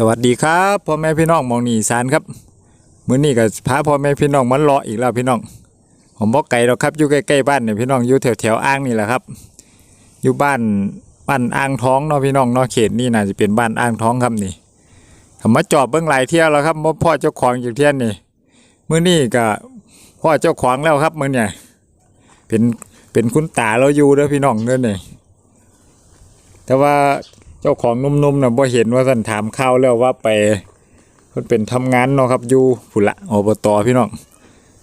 สวัสดีครับพ่อแม่พี่น้องมองนีอีสานครับมื้อนี้ก็พาพ่อแม่พี่น้องมันเลาะอีกแล้วพี่น้อง ผมบอกไก่หรอกครับอยู่ใกล้ๆบ้านเนี่ยพี่น้องอยู่แถวๆอ่างนี่แหละครับ อยู่บ้านบ้านอ่างท้องเนาะพี่น้องเนาะเขตนี่น่าจะเป็นบ้านอ่างท้องครับนี่ผมมาจอบเบิ้งหลายเที่ยวแล้วครับพ่อเจ้าของอยู่เที่ยนนี่มื้อนี้ก็พ่อเจ้าของแล้วครับมื้อเนี่ยเป็นเป็นคุณตาเราอยู่เด้อพี่น้องเด้อนี่แต่ว่า จ้าของนุ่มๆนะบ่เห็นว่าท่านถามข้าวแล้วว่าไปเพิ่นเป็นทำงานเนาะครับอยู่ผุละอบตพี่น้อง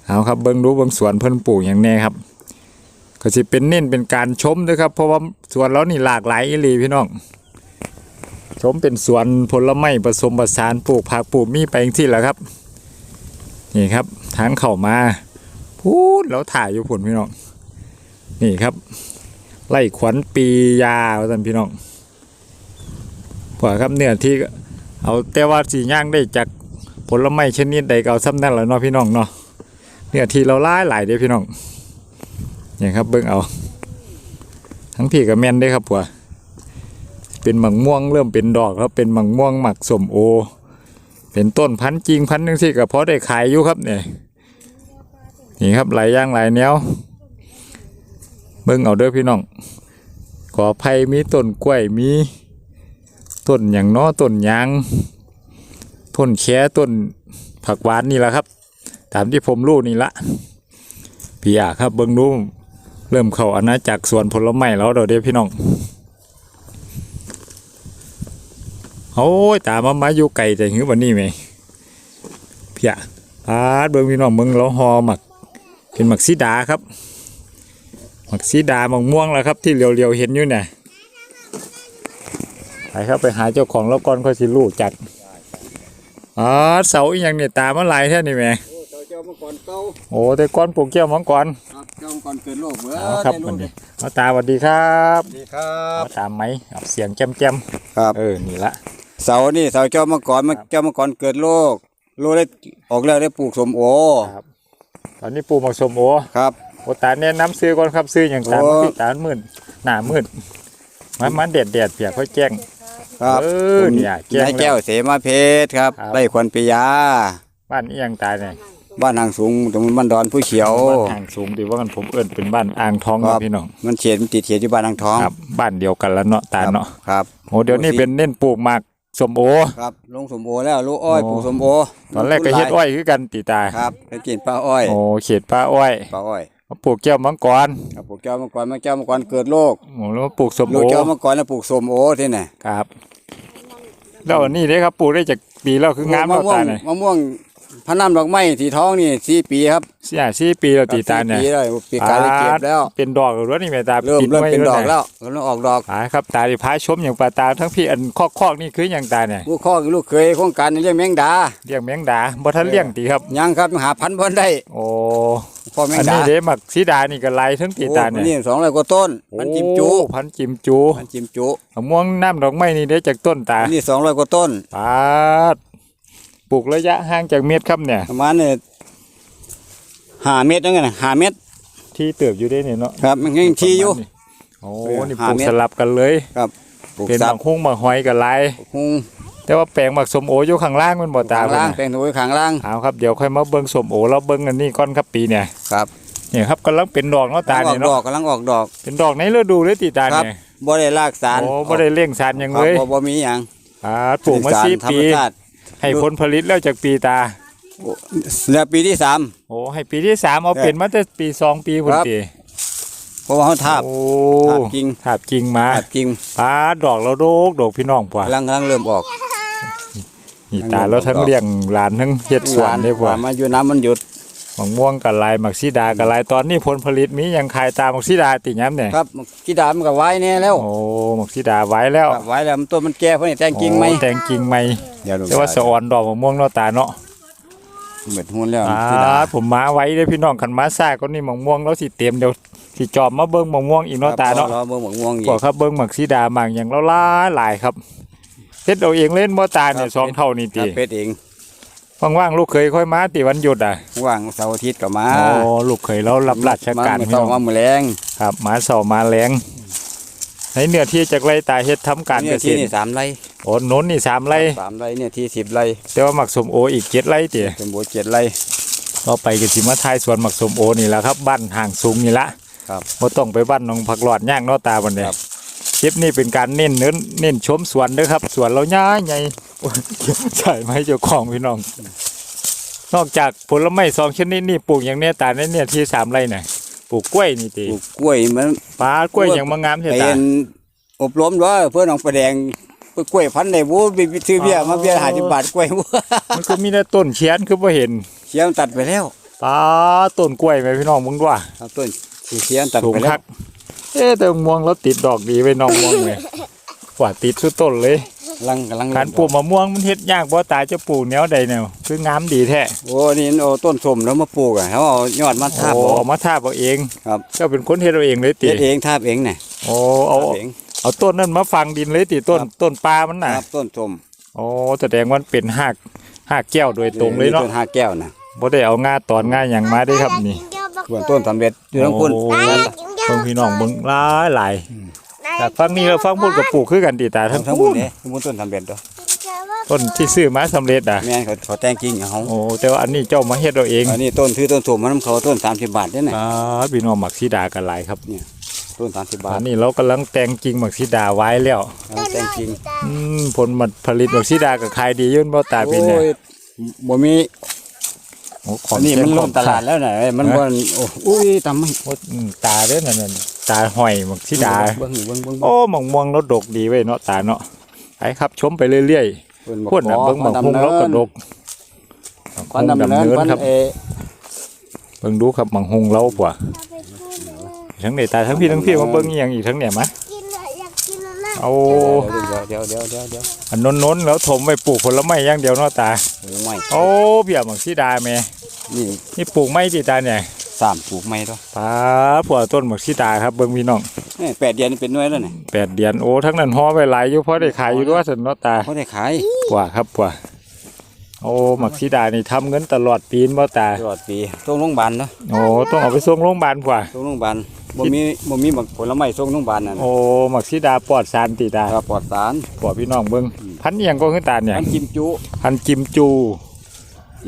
เอาครับเบิ่งดูเบิ่งสวนเพิ่นปลูกอย่างแน่ครับ ก็สิเป็นเน้นเป็นการชมด้วยครับ เพราะว่าสวนเรานี่หลากหลายอีหลีพี่น้องชมเป็นสวนผลไม้ผสมผสานปลูกผักปลูกมีไปจังซี่แหละครับ นี่ครับทางเข้ามาพูดแล้วถ่ายอยู่ผลพี่น้องนี่ครับ ไล่ขวัญปียาว่าท่านพี่น้อง กว่าครับเนื้อที่เอาแต่ว่าสีย่างได้จากผลไม้ชนิดใดก็เอาซ้ำนั่นแหละเนาะพี่น้องเนาะเนื้อที่เราล่าหลายเด้พี่น้องนี่ครับเบิ่งเอา ทั้งพี่กับแม่นได้ครับผัวเป็นหมังม่วงเริ่มเป็นดอกแล้วเป็นหมังม่วงหมักสมโอ เป็นต้นพันธุ์จริงพันธุ์หนึงที่ก็พอได้ขายอยู่ครับเนี่ยนี่ครับหลายย่างหลายแนวเบิ่งเอาเด้อพี่น้องขอภัยมีต้นกล้วยมี ต้นอย่างน้อต้นยางต้นแค่ต้นผักหวานนี่แหละครับ ตามที่ผมรู้นี่ละพี่อยากครับเบิ้งดูเริ่มเข้าอาณาจักรสวนผลไม้แล้วเดี๋ยวพี่น้องโอ้ยตามมามาอยู่ไก่แต่หือวันนี้ไหมพี่อะพาดเบิ้งพี่น้องเบิ้งเราหอหมักเป็นหมักซีดาครับหมักซีดาหมักม่วงแล้วครับ ที่เรียวๆเห็นอยู่เนี่ย ไปครับไปหาเจ้าของแล้วก่อนค่อยสิรู้จักอ๋อเสาอีหยังเนี่ยตามมาหลายแท่นี่แหม่โอ้เจ้าเจ้ามังกรเก่าโอ้แต่ก้อนปลูกเกี้ยวมังกรครับเจ้ามังกรเกิดโรคเบื่อเอาครับได้มันลูนี้กเอาตาสวัสดีครับสวัสดีครับเอาตามไหมเอาเสียงแจ่มแจ่มครับๆเออนี่ละเสานี่เสาเจ้ามังกรมันเจ้ามังกรเกิดโรคโรคได้ออกแล้วได้ปลูกสมโอครับตอนนี้ปลูกหมักสมโอครับโอตาแนะนำซื้อก่อนครับซื้ออย่างตามโอ้ที่ตามืดหน้ามืดมันมันเด็ดเด็ดๆเปียกเขาแจ้ง ครับเออเนี่ยแจ้งนายแล้วแก้วเสมาเพชรครับครับ ไร่ควันปิยา บ้านอีหยังตายเนี่ยบ้านหางสูงตำบลบ้านดอนผู้เขียวบ้านห่างสูงดีว่ากันผมเอิ้นเป็นบ้านอ่างทองครันะบพี่น้องมันเฉียดมันติดเฉียดที่บ้านอ่างทองครับ บ้านเดียวกันแล้วเนาะตาเนาะครับโอ้เดี๋ยวนี้เป็นเน้นปลูกหมากสมโอ ครับลงสมโอแล้วลูกอ้อยโอ้ ปลูกสมโอตอนแรกก็เฮ็ดอ้อยคือกันตีตาครับไปกินปลาอ้อยโอ้เขตป้าอ้อยปลาอ้อยมาปลูกแก้วมังกรครับปลูกเจ้ามังกรมันเจ้ามังกรเกิดโรคโอ้แล้วมาปลูกสมลูโอกเจ้ามังกรแล้วปลูกสมโอที่ไหนครับ แล้วอันนี้เด้ครับปลูกได้จากปีแล้วคืองามมะแล้วม่วตางเนี่ยมะม่วงพะน้ำดอกไม้สีทองนี่สี่ปีครับสี่าสี่ปีแล้วตีตาเนี่ยสี่ปีแล้วปีกายได้เก็บแล้ว เป็นดอกหรือว่านี่แม่ตาเริ่มปิเริ่มไว้เป็นดอกยแล้วกำลังออกดอกอ่าครับตาดิพาชมอย่างปลาตาทั้งพี่อันคอกคอกๆนี่คืออย่างตาเนี่ยลูกข้อลูกเคยโครงการเลี้ยงแมงดาเลี้ยงแมงดาบ่ทันเลี้ยงตีครับ ยังครับหาพันธุ์เพิ่นได้โอ้ พ่อแมงอันดานี้เด้หมักสีดานี่ก็ไล่ทั้งตีตาโอ้เนี่ยนี่สองร้อยกว่าต้นพันธุ์จิมจุ โอ้พันจิมจูพันธุ์จิมจุ มะม่วงน้ำดอกไม้นี่ได้จากต้นตาอันนี่สองร้อยกว่าต้น ปาดปลูกระยะห่างจากเม็ดครับเนี่ย ประมาณเนี่ยห้าเมตรนั่นไงนะห้าเมตรที่เติบอยู่ได้เนี่ยเนาะครับมันยังทีอยู่ โอ้เออนี่ปห้าลูกเม็ดสลับกันเลยปลูกเป็นซัหบมักฮุ้งหมักหอยกับลาย หุง แต่ว่าแปลงหมักสมโออยู่ข้างล่างมันบ่ตาข้างเพิ่นล่างน่ะแปลงตัวข้างล่างเอาครับเดี๋ยวค่อยมาเบิ่งสมโอแล้วเบิ่งอันนี้ก่อนครับปีเนี่ยครับเนี่ยครับกำลังเป็นดอกเนาะตาออเนี่ยกดอเนาะกกำลังออกดอก เป็นดอกในฤดูเลยติตาครับเนี่ยบ่ได้รากสารโอ้บ่ได้เลี้ยงสารหยังครัเลบยบ่บ่มีหยังอ่าปลูกมาสารสี่ธรรปีมชาติให้ผลผลิตแล้วจากปีตาแล้วปีที่สามโอ้ให้ปีที่สามเอาครับเป็นมาแต่ปีสองปีพุ่นครับปีเพราะว่าเขาทาบโอ้ทาบจริงทาบจริงมาทาบจริงปาดดอกเราโดกดอกพี่น้องป่ะกำลังกำลังเริ่มออก นี่ตาเราทั้งเลี้ยงหลานทั้งเฮ็ดสวนได้ป่ะมาอยู่น้ำมันหยุดหมักม่วงกับลายหมักซีดากับลายตอนนี้ผลผลิตมียังขายตามหมักซีดาติย้ำเนี่ยครับกีดามันก็ไว้แน่แล้วโอ้หมักซีดาไว้แล้วครับไว้แล้วมันต้นมันแก่เพราะนี่แต่งกิ่งไหมโอ้แต่งกิ่งไหมเดี๋ยวดูแต่ว่าสะออนดอกหมักม่วงเนาะตาเนาะเหมือนหุ้นแล้วอ่ากีดาผมมาไว้เด้อพี่น้องคันมาซ่าก็นี่หมักม่วงแล้วสิเต็มเดี๋ยวสิจอบมาเบิ่งหมักม่วงอีกเนาะตาเนาะรอเบิ่งหมวกม่วงอีกบอกครับเบิ่งหมักซีดาหมักอย่างเราหลายหลายครับ เฮ็ดเอาเองเล่นบ่ตาเนี่ยสองเท่านี่ครัติบเป็ดเองว่างๆลูกเคยค่อยมาติวันหยุดอะว่างเสาร์อาทิตย์ก็มาโอ้ลูกเคยเรารับราชการมาพี่ต้อน้งองมามือแรงครับหมาเสามาแรงในเนื้อที่จากไรตาเฮ็ดทำการเกเนี่ยษที่ตรนี่สามไร่โอ้โน้นนี่สามไร่สามไร่เนี่ยที่สิบไร่แต่ว่าหมักสมโออีกเจ็ดไร่เตี๋ยเป็นบัวเจ็ดไร่ ต่อไปก็สิมาทายสวนหมักสมโอนี่แหละครับบ้านห่างสูงนี่ละครับบ่ต้องไปบ้านหนองผักหลอดย่างเนอตาบันเดครับค ลิปนี้เป็นการเน้นเน้นเน้นชมสวนเด้อครับ สวนเราย่าใหญ่โอ้ยใช่ไหมเจ้าของพี่น้อง นอกจากผลไม้สองชนิดนี่ปลูกอย่างเนี้ยตาเนี่ยเนี่ยที่สามไร่น่ะปลูกกล้วยนี่ตีปลูกกล้วยมันปลากล้วยอย่างมางามใช่ไปตาเห็นอบรมด้วยเพื่อนน้องประแดงไปกล้วยพันธุ์ในบูไปซื้อเบี้ยมาเบี้ยหาสิบบาทกล้วยบูมันก็มีแต่ต้นเชียนคือบ่เห็นเชียมตัดไปแล้วปลาต้นกล้วยไหมพี่น้องมึงด้วยครับต้นสีเชียมตัดสูงไปแล้คัวก เอ๊ะแต่ม่วงแล้วติดดอกดีไว้น้องม่วงเลยกว่าติดสุดต้นเลยกำลังกำลังการปลูกมะม่วงมันเฮ็ดยากบ่ตาจะปลูกแนวใดแนวคืองามดีแท้โอ้นี่เอาต้นสมแล้วมาปลูกอะเขาเอายอดมาทาบโอ้เอาเอามาทาบเอาเองครับก็เป็นคนเฮ็ดเอาเองเลยติเฮ็ดเองทาบเองเนี่ยโอ้เอาทาบเองเอาต้นนั้นมาฝังดินเลยติต้นครับต้นปลามันน่ะครับต้นสมโอ้แสดงว่ามันเป็นหากหากแก้วโดยตรงเลยเนาะต้นห้าแก้วนะบ่ได้เอางาตอนงาหยังมาได้ครับนี่ส่วนต้นสำเร็จอยู่ทั้งพุ่นโอ้ เบิ่งพี่น้องเบิ่งหลายหลายจากฟังนี้แล้วฟังพูดกับปลูกคือกันติตาทั้ทั้งงทั้งพูพุ่ดนเนี่ยทั้งพุ่นต้นสำเร็จตัวต้นที่ซื้อมาสำเร็จอะแม่นเขาเขาแต่งจริงอย่างเขาโอ้แต่ว่าอันนี้เจ้ามาเฮ็ดเอาเองอันนี้ต้นคือต้นสมมันเขาต้นสามสิบบาทเนี่ยนะอ่าพี่น้องหมักสีดากันหลายครับต้นสามสิบบาอัทนนี้เรากำลังแต่งจริงหมักสีดาไว้แล้วเขาแต่งจริงอืมผลผลิตหมักสีดากับขายดีอยุ่นบ่ตาเป็นเนี่ยโอ้ยบ่มี โอ้ขอันนี้มันแซ่บล่มตลาดแล้วน่ะมันบ่โอ้อุ้ยตำไม่โอ้อืมตาเด้อนั่นน่ะตาหอยหมักสีดาเบิ่งนี่เบิ่งเบิ่งโอ้หมองม่วงรถดกดีเว้ยเนาะตาเนาะไปครับชมไปเรื่อยๆพ่นน่ะเบิ่งหมองฮุงแล้วก็ดกควันดำเนินคควันครับเอเบิ่งดูครับหมองฮุงเราป่ะทั้งนี่ตาทั้งพี่ทั้งพี่มาเบิ่งอีหยังอีกทั้งเนี่ยมะ เอาเดี๋ยวเดี๋ยวเดี๋ยวเดี๋ยวเดี๋ยวอันน้นๆแล้วถมไปปลูกผลไม้อย่างเดียวเนาะตาโอ้ไม่โอ้เบียหมักสีดาแม่นี่นี่ปลูกไม้ติตาเนี่ยสามปลูกไม่ตัวป้าผัวต้นหมักสีดาครับเบิ่งพี่น้องนี่แปดเดือนนี่เป็นหน่วยแล้วนี่แปดเดือนโอ้ทั้งนั้นห่อไปหลายอยู่เพราะได้ขายอยู่ด้วยสันเนาะตาเขาได้ขายผัวครับผัวโอ้หมักสีดานี่ทำเงินตลอดปีนบ่ตาตลอดปีส่งโรงพยาบาลเนาะโอ้ต้องเอาไปส่งโรงพยาบาลผัวส่งโรงพยาบาล บ่มีบ่มีบักผลไม้ส่งโรงพยาบาลนั่นโอ้หมักสีดาปลอดสารติตาครับปลอดสารผัวพี่น้องเบิ่งพันธุ์อิหยังก็คือตาเนี่ยมันกิมจุพันธุ์จิมจู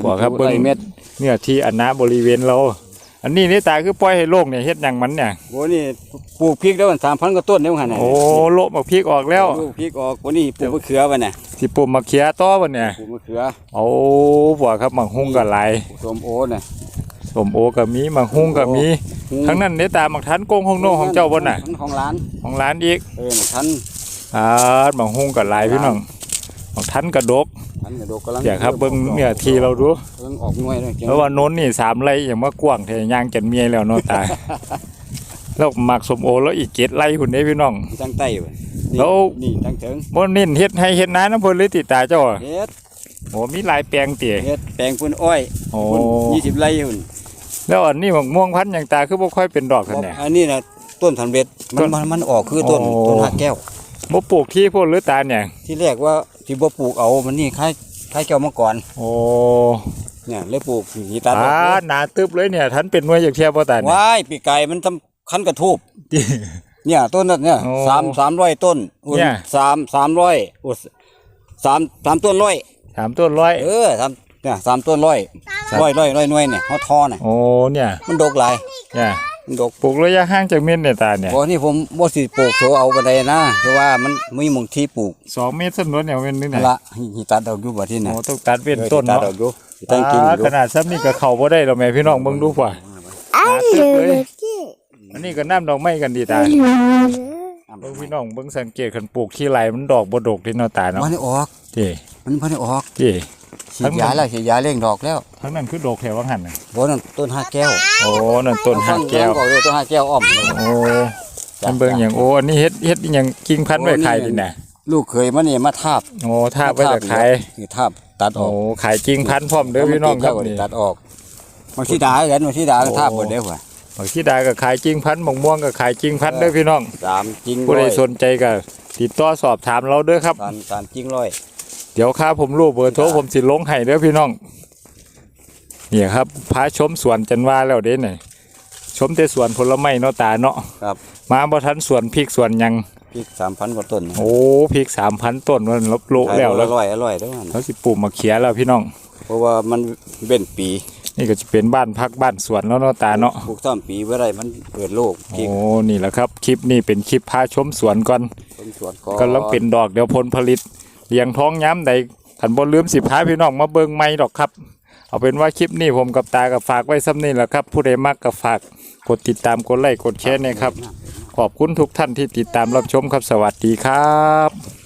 ปลอดครับเบิ่งไร่เม็ดเนี่ยที่อันนะบริเวณเรา อันนี้นี่ตาคือปล่อยให้โลกเนี่ยเฮ็ดหยังมันเนี่ยโอ้นี่ปลูกพริกแล้วมัน3,000กว่าต้นเด้ว่าหั่นน่ะโอ้โละหมักพริกออกแล้วปลูกพริกออกวันนี้ปลูกมะเขือไปน่ะสิปลูกมะเขือต่อบ่เนี่ยปลูกมะเขือโอ้ผัวครับหมักฮุ้งก็หลายปลูกส้มโอน่ะสมโอก็มีหมักฮุ้งก็มี ทั้งนั้นเนตาหมักทันโกงของโนของเจ้าบ่น่ะ ของร้านของร้านอีกเออน่ะทันอ่าหมักฮุ้งก็หลายพี่น้องหมักทันกระดกทันกระโดดกำลังเดี๋ยวครับเบิ่งเนี่ยทีเราดูกำลังออกหน่วยเลยแล้วว่าโน้นนี่สามไร่อย่างว่ากว้างแท้ย่างจันเมียแล้วเนาะตาแล้วหมักสมโอแล้วอีกเจ็ดไร่หุ่นได้พี่น้องตั้งใต้เว้ยนี่แล้วนี่ตั้งเถิงบ่เน้นเฮ็ดให้เฮ็ดนาน้ำเพิ่นเลยติตาเจ้าอะเฮ็ดโอ้มีหลายแปลงติเฮ็ดแปลงพุ่นอ้อยโอ้พุ่นยี่สิบไร่พุ่น แล้วอันนี้หมักม่วงพันธุ์อย่างตาคือบ่ค่อยเป็นดอกกันเนี่ย อันนี้น่ะต้นสำเร็จมัต้นนมันมันออกคือต้นโอ้ ต้นหักแก้ว บ่ปลูกที่พุ่นหรือตาเนี่ย ที่แรกว่าที่บ่ปลูกเอามันนี่คล้ายคล้ายแก้วมังกรโอ้เนี่ยเลยปลูกหีตัดอตาอกหนาตึบเลยเนี่ยทันเป็นหน่วยจากเทียบบ่ตาเนี่ย ว้ายปีไก่มันทำคันกระทูบเนี่ยต้นนั้นเนี่ยโอ้สามสามร้อยต้นอุ้ยเนี่ย สามสามร้อยอุ้ยสามสามต้นร้อย ถามต้นร้อย เออสาม เนี่ยสามต้นร้อยร้อยร้อยร้อยหน่วยเนี่ยเขาทอเนี่ยโอ้เนี่ย มันดกหลายเนี่ยมันดกปลูกระยะห่างจากเม็ดเนี่ยตาเนี่ยบ่นี่ผมบ่สิปลูกโซเอาบันไดนะเพราะว่ามันมีหมองที่ปลูกสองเมตรสนวนเนี่ยเป็นนึงนั่เนี่ยนละหิตัดดอกอยู่บ่ที่โอ้น่ะต้องตัดเป็นออต้นตัดเนาะดอกอยู่ตั้งกิ่งอ่าอยู่ขนาดซ้ำนี่ก็เข้าบ่ได้แล้วแม่พี่น้องเบิ่งดูป่ะอ้าวตึบเลยเลยอันนี้ก็น้ำดอกไม้กันดีตาเบิ่งพี่น้องเบิ่งสังเกตคันปลูกที่ไรมันดอกบ่ดกที่เนาะตาเนาะมันได้ออกที่มันบ่ได้ออกที่ ฉีดยาแล้วฉีดยาเร่งดอกแล้วทั้งนั้นคือดอกแถวว่าหันน่ะบ่นั่นต้นห้าแก้วโอ้นั่นต้นหักแก้วต้นต้นห้าแก้วอ้อมเลยโอ้มันเบิ่งอย่างโอ้อันนี้เฮ็ดเฮ็ดอหยังกิ่งพันธุ์ไว้ขายดิน่ะลูกเคยมันนี่มาทาบโอ้ถ้าไว้จะขายนี่ทาบตัดอโอ้อกขายกิ่งพันธุ์พร้อมเด้อพี่น้องครับแล้วมันี่ตัดออกมันที่ดากันมันที่ดาก็ทาบหมดเด้อว่ะบางที่ดาก็ขายกิ่งพันธุ์มะม่วงก็ขายกิ่งพันธุ์เด้อพี่น้องสามจริงผู้ใดร้อยสนใจก็ติดต่อสอบถามเราเด้อครับสามสามจริงร้อย เดี๋ยวครับผมรูปเบอร์โทรผมสิลงให้เด้อพี่น้องเนี่ยครับพาชมสวนจันว่าแล้วเด้เนี่ยชมแต่สวนผลไม้เนาะตาเนาะครับ มาบ่ทันสวนพริกสวนหยังพริกสามพันกว่าต้นนะโอ้พริกสามพันต้นมันลบโละแล้วขายแล้วอร่อยอร่อยแล้วนะเขาสิปลูกมะเขียแล้วพี่น้อง เพราะว่ามันเป็นปี นี่ก็จะเป็นบ้านพักบ้านสวนแล้วเนาะตาเนาะปลูกซ้ำปีเมื่อไรมันเปิดโลกพริกโอ้นี่แหละครับ คลิปนี้เป็นคลิปพาชมสวนก่อนต้นสวนก็กำลังเป็นดอกเดี๋ยวผลผลิต เลี้ยงท้องย้ำใดขันบนลืมสิพาพี่น้องมาเบิงไม่หรอกครับ เอาเป็นว่าคลิปนี้ผมกับตากับฝากไว้ซ้ำนี่แหละครับ ผู้ใดมักกับฝากกดติดตามกดไลค์กดแชร์นี่ครับ ขอบคุณทุกท่านที่ติดตามรับชมครับสวัสดีครับ